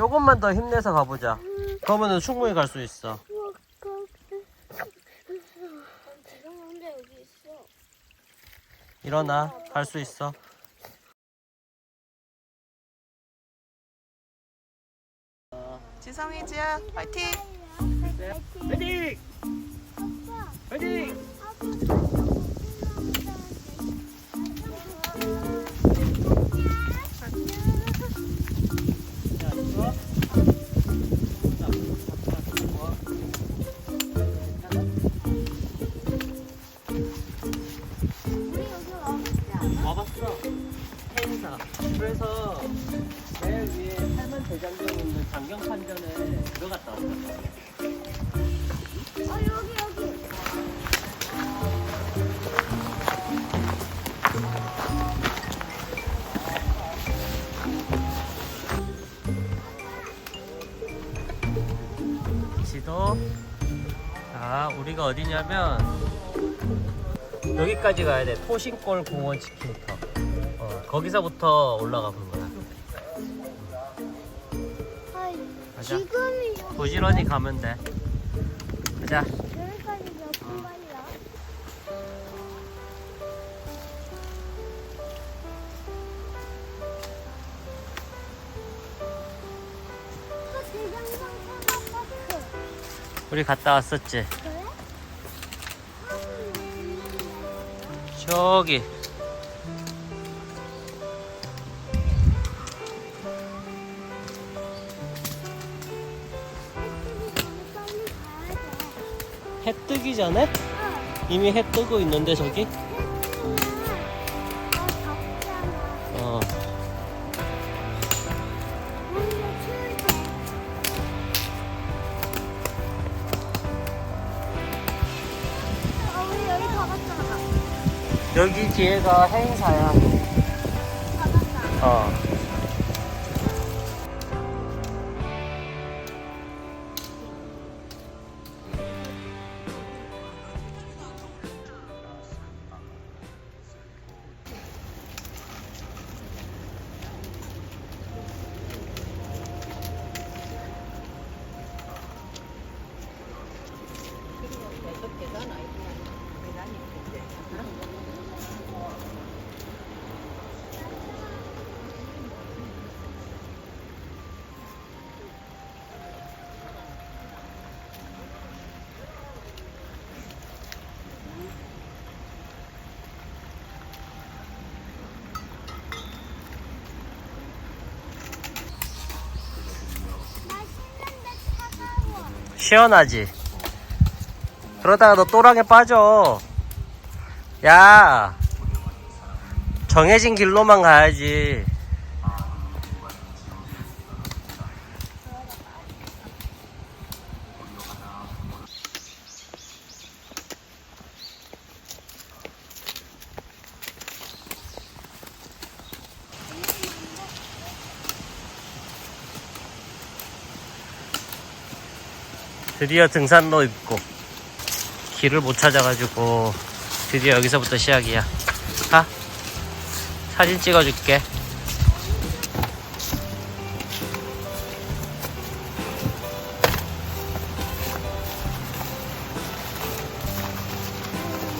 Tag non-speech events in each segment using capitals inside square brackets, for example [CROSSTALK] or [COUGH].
조금만 더 힘내서 가보자. 그러면은 충분히 갈 수 있어. 여기. 일어나. 갈 수 있어. 지성이 지야 파이팅! 화이팅! 화이팅! 행사. 그래서 제일 위에 살만 대장경 있는 장경 판전에 들어갔다 왔어. 어 여기 여기. 지도. 자, 우리가 어디냐면 여기까지 가야 돼. 토신골 공원 치킨터. 어, 거기서부터 올라가 본 거야. 아이, 가자. 지금이 부지런히 가면 돼. 가자. 여기까지 몇 분만이야? 아, 대장상. 우리 갔다 왔었지. 그래? 저기. 뜨기 전에? 이미 해 뜨고 있는데 저기? 어. 여기 뒤에가 행사야. 어. 시원하지? 그러다가 너 또랑에 빠져. 야, 정해진 길로만 가야지. 드디어 등산로 입고 길을 못 찾아가지고 드디어 여기서부터 시작이야. 가. 사진 찍어줄게.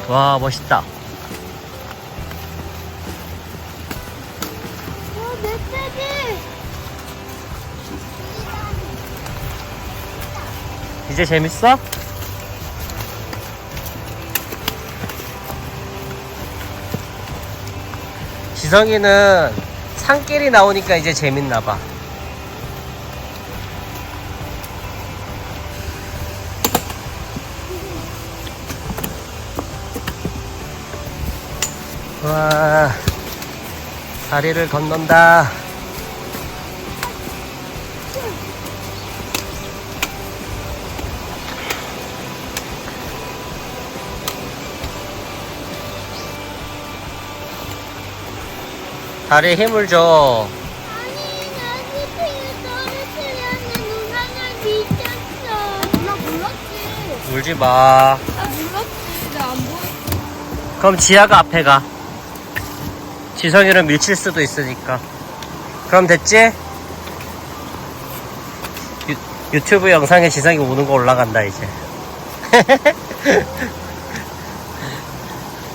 와 멋있다. 이제 재밌어? 지성이는 산길이 나오니까 이제 재밌나봐. 와, 다리를 건넌다. 다리에 힘을 줘. 울지 마. 나 몰랐지. 나 안 보였어. 그럼 지아가 앞에 가. 지성이를 밀칠 수도 있으니까. 그럼 됐지? 유, 유튜브 영상에 지성이 우는 거 올라간다 이제 [LAUGHS]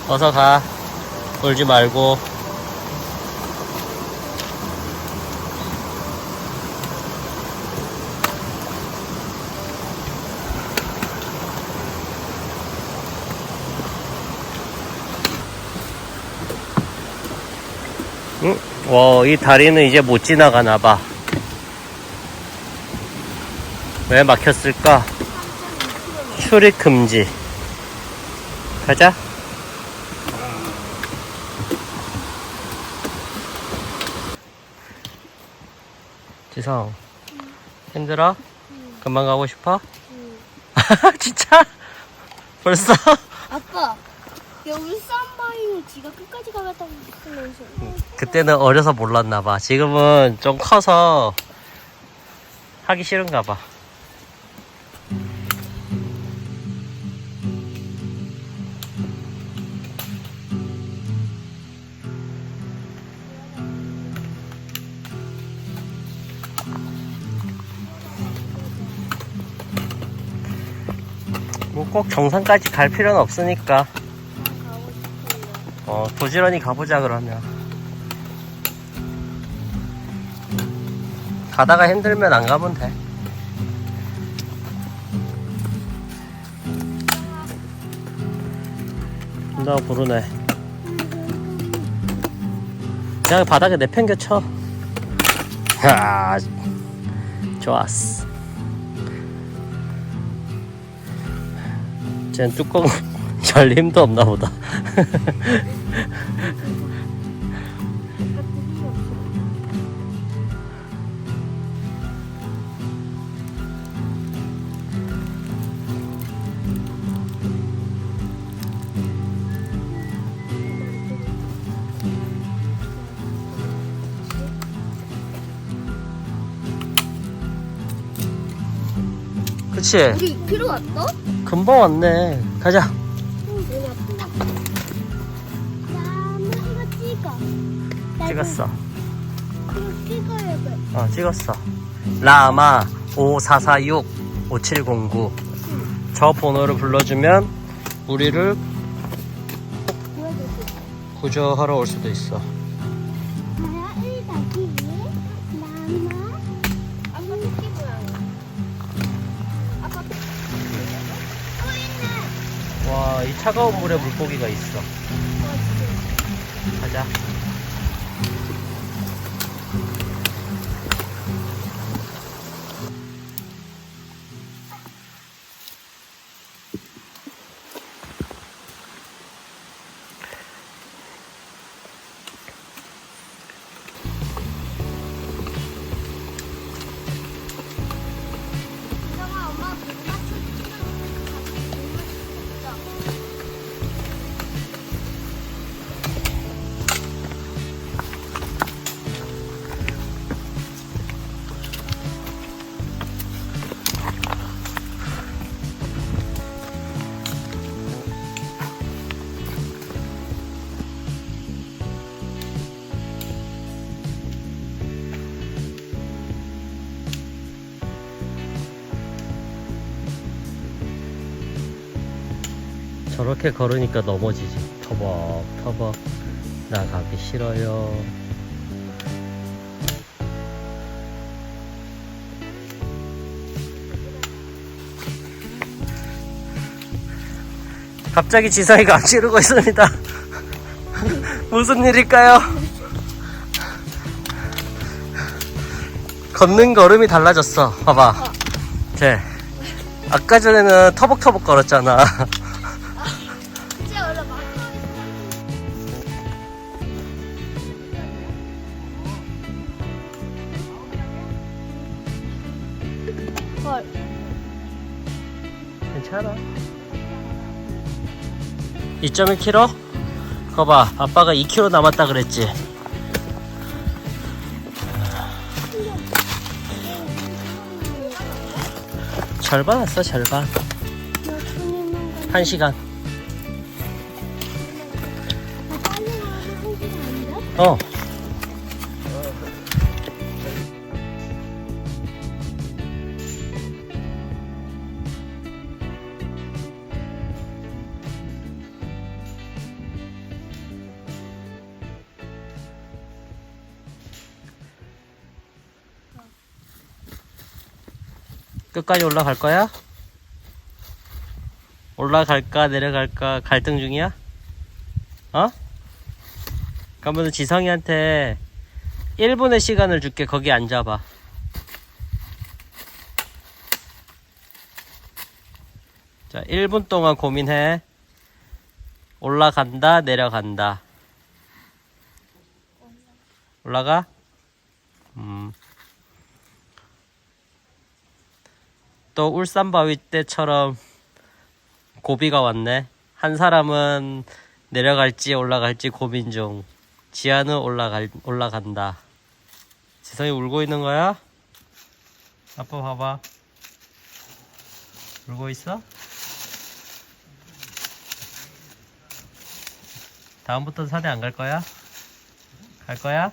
어서 가 울지 말고 응? 와, 이 다리는 이제 못 지나가나 봐. 왜 막혔을까? 출입 금지. 가자. 지성, 힘들어? 금방 가고 싶어? [LAUGHS] 진짜? 벌써? 아빠 쌈바이는 지가 끝까지 가겠다고 했으면서 그때는 어려서 몰랐나 봐. 지금은 좀 커서 하기 싫은가 봐. 뭐 꼭 정상까지 갈 필요는 없으니까 부지런히 가보자 그러면. 가다가 힘들면 안 가면 돼. 나 부르네. 그냥 바닥에 내팽겨 쳐. 야 좋았어. 쟨 뚜껑 [LAUGHS] 잘 힘도 없나 보다 [LAUGHS] 그치? 우리 필요 왔어? 금방 왔네. 가자. 응 이거 찍어. 나 찍었어. 이거 찍어야 돼. 어 찍었어. 라마 5446 5709 저 번호를 불러주면 우리를 구조하러 올 수도 있어 이 차가운 물에 물고기가 있어. 어 진짜. 가자 저렇게 걸으니까 넘어지지. 터벅 터벅 나 가기 싫어요. 갑자기 지성이가 안 치르고 있습니다. [LAUGHS] 무슨 일일까요? 걷는 걸음이 달라졌어. 봐봐. 쟤 아까 전에는 터벅터벅 걸었잖아 [LAUGHS] 2.1kg? 그거 봐 아빠가 2kg 남았다 그랬지. 절반 왔어 절반 몇 분이면 1시간 아, 빨리 가면 한 시간 안 돼? 어 끝까지 올라갈 거야? 올라갈까 내려갈까 갈등 중이야? 어? 그러면 지성이한테 1분의 시간을 줄게 거기 앉아봐 자 1분 동안 고민해 올라간다 내려간다 올라가? 음. 또 울산 바위 때처럼 고비가 왔네. 한 사람은 내려갈지 올라갈지 고민 중. 지아는 올라갈 올라간다. 지성이 울고 있는 거야? 아빠 봐봐. 울고 있어? 다음부터 산에 안 갈 거야? 갈 거야?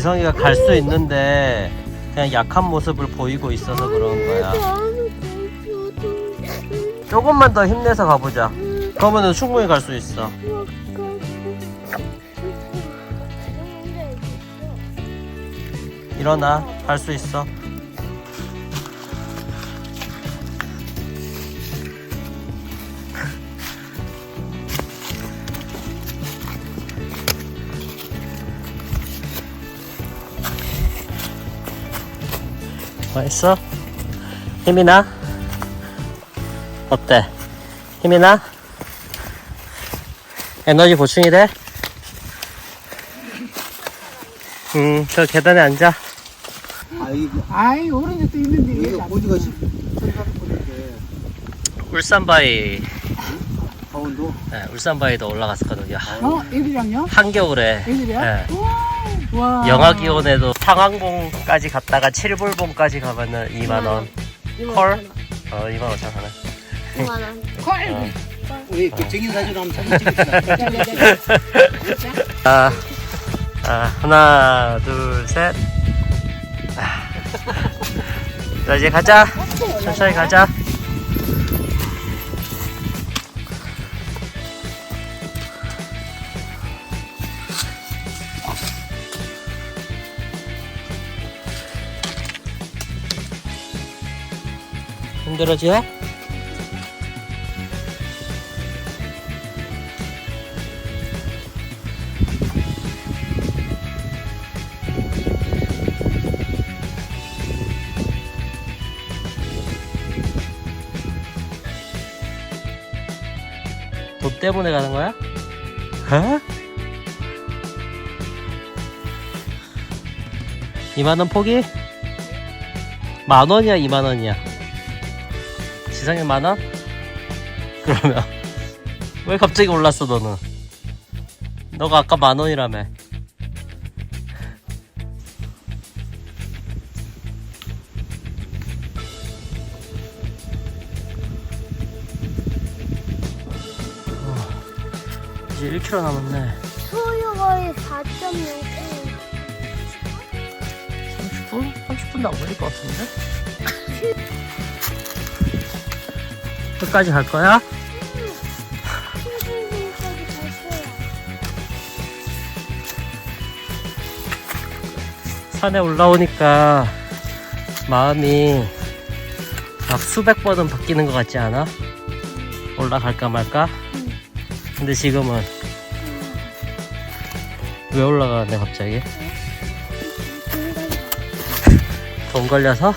지성이가 갈 수 있는데 그냥 약한 모습을 보이고 있어서 그런 거야. 조금만 더 힘내서 가보자. 그러면은 충분히 갈 수 있어. 일어나. 갈 수 있어. 맛있어? 힘이 나? 어때? 힘이 나? 에너지 보충이 돼? 음, 저 계단에 앉아. 아이 아이 오른 적도 있는데 이게 고지가 되나? 13분인데 울산바위, 네, 울산바위도 올라갔었거든요. 어 애들이랑요? 한겨울에 애들이야? 네. 와 영하 기온에도 상황봉까지 갔다가 칠불봉까지 가면은 2만 원. 콜? 어, 2만 5천 원. 2만원 콜 어. 우리 그 증인 사진 한번 사진 [LAUGHS] 찍읍시다 아, 아, 하나, 둘, 셋. 아. 자, 이제 가자. 천천히 가자. 힘들어지요? 돈 때문에 가는 거야? 어? 2만원 포기? 만원이야 2만원이야 지상에 만원? 그러면 왜 갑자기 올랐어 너는 너가 아까 만 원이라며 이제 1km 남았네 소요거의 4.0 30분? 30분 도 안 걸릴 것 같은데? [LAUGHS] 끝까지 갈 거야? 산에 올라오니까 마음이 막 수백 번은 바뀌는 것 같지 않아? 올라갈까 말까? 근데 지금은 왜 올라가네 갑자기? 돈 걸려서?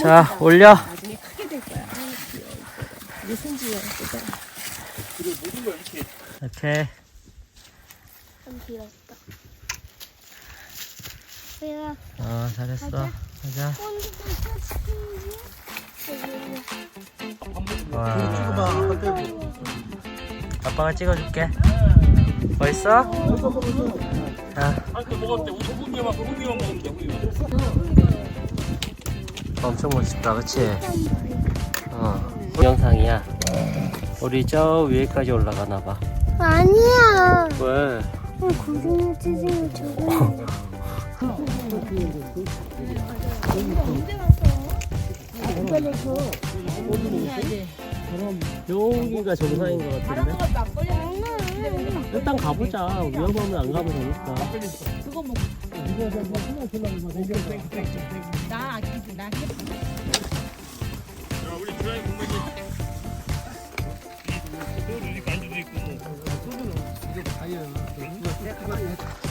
자 올려 이게 손지야 이렇게 좀 길었다. 내가 어 잘했어 가자. 가자. 찍어봐. 와. 아까 때 아빠가 찍어줄게. 멋있어? 자. 엄청 멋있다, 그치? 어. 영상이야. 우리 저 위에까지 올라가나 봐. 아니야. 왜? 어, 고등어 찌짐이 저거. 여기가 정상인 것 같은데? 일단 가보자. 위험하면 안 가면 되니까. 나 아끼지 나 지상에 거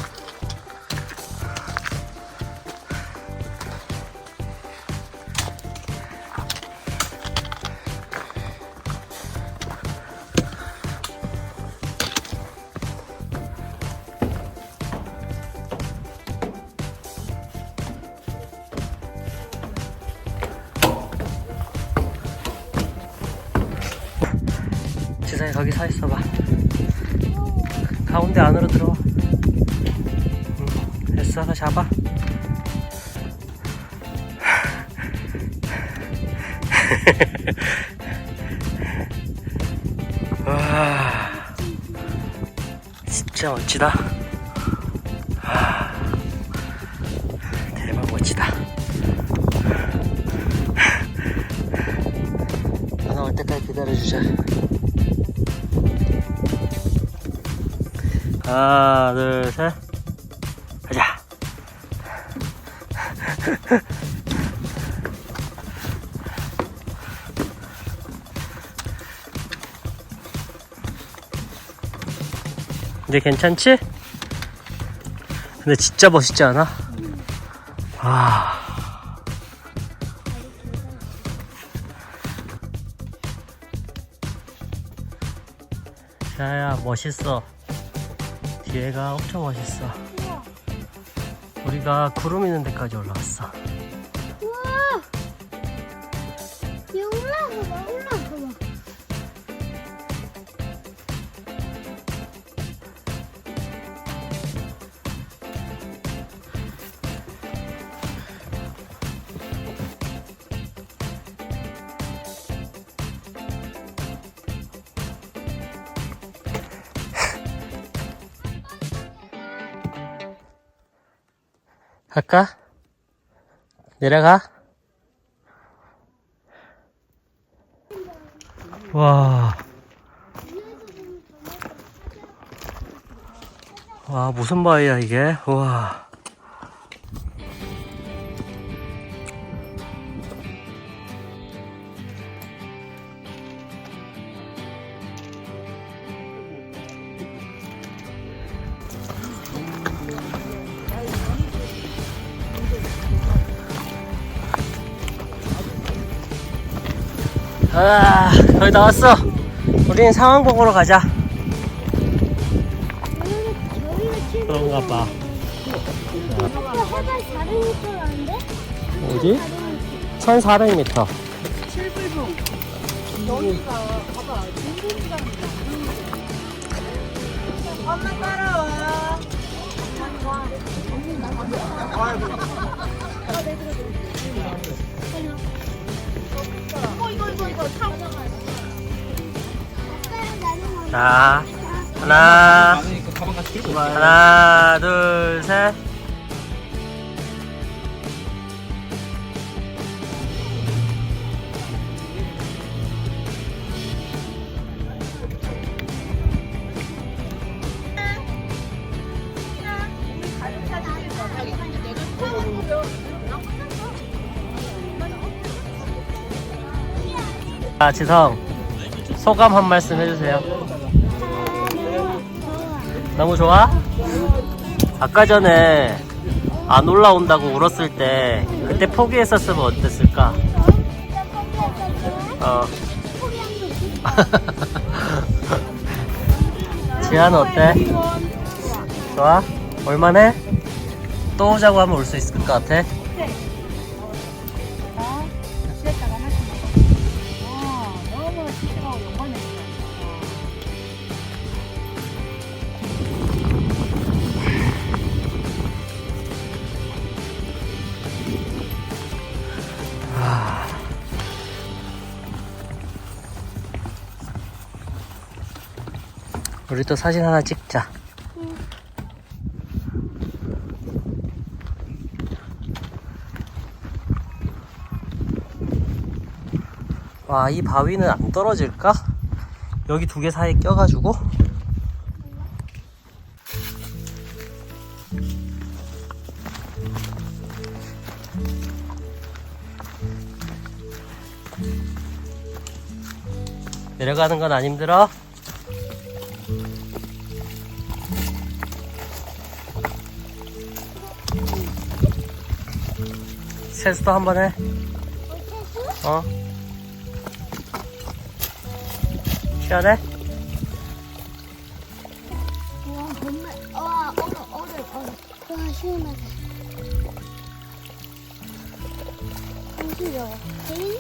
기 서 있어봐. 가운데 안으로 들어와. 응, 너 잡아. [LAUGHS] 와, 진짜 멋지다. 하나, 둘, 셋. 가자. 이제 괜찮지? 근데 진짜 멋있지 않아? 와. 야야 멋있어. 뒤에가 엄청 멋있어. 우리가 구름 있는 데까지 올라왔어. 갈까? 내려가? 와. 와, 무슨 바위야, 이게? 와. 아, 거의 다 왔어. 우린 상황곡으로 가자. 여기가 최고. 그런가 봐. 아빠 해발 400m 안 돼? 어디? 1400m. 여기가 봐봐 중국이랍니다 엄마 따라와 자, 하나. 하나, 둘, 셋. 아, 지성. 소감 한 말씀 해주세요. 너무 좋아? 아까 전에 안 올라온다고 울었을 때 그때 포기했었으면 어땠을까? 어. [LAUGHS] 지아는 어때? 좋아? 올만해? 또 오자고 하면 올 수 있을 것 같아? 우리 또 사진 하나 찍자. 와, 이 바위는 안 떨어질까? 여기 두 개 사이에 껴가지고. 내려가는 건 안 힘들어? 세수도 한 번 해. 어? 시원해? 와 정말 와 얼어 얼어 얼어 와 시원하다. 잠시요. 제일